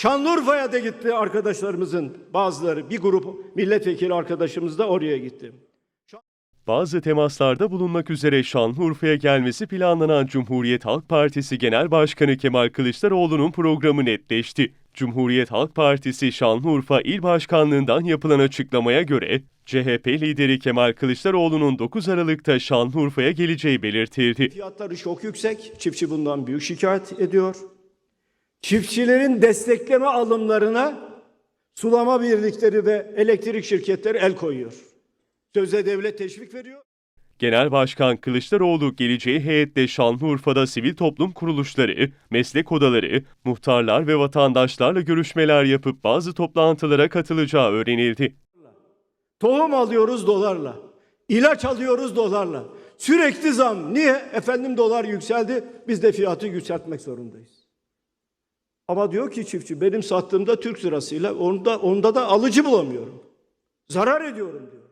Şanlıurfa'ya da gitti arkadaşlarımızın bazıları. Bir grup milletvekili arkadaşımız da oraya gitti. Bazı temaslarda bulunmak üzere Şanlıurfa'ya gelmesi planlanan Cumhuriyet Halk Partisi Genel Başkanı Kemal Kılıçdaroğlu'nun programı netleşti. Cumhuriyet Halk Partisi Şanlıurfa İl Başkanlığından yapılan açıklamaya göre, CHP lideri Kemal Kılıçdaroğlu'nun 9 Aralık'ta Şanlıurfa'ya geleceği belirtildi. Fiyatları çok yüksek. Çiftçi bundan büyük şikayet ediyor. Çiftçilerin destekleme alımlarına sulama birlikleri ve elektrik şirketleri el koyuyor. Sözde devlet teşvik veriyor. Genel Başkan Kılıçdaroğlu geleceği heyetle Şanlıurfa'da sivil toplum kuruluşları, meslek odaları, muhtarlar ve vatandaşlarla görüşmeler yapıp bazı toplantılara katılacağı öğrenildi. Tohum alıyoruz dolarla. İlaç alıyoruz dolarla. Sürekli zam. Niye? Efendim dolar yükseldi. Biz de fiyatı yükseltmek zorundayız. Ama diyor ki çiftçi benim sattığımda Türk lirasıyla onda, onda da alıcı bulamıyorum. Zarar ediyorum diyor.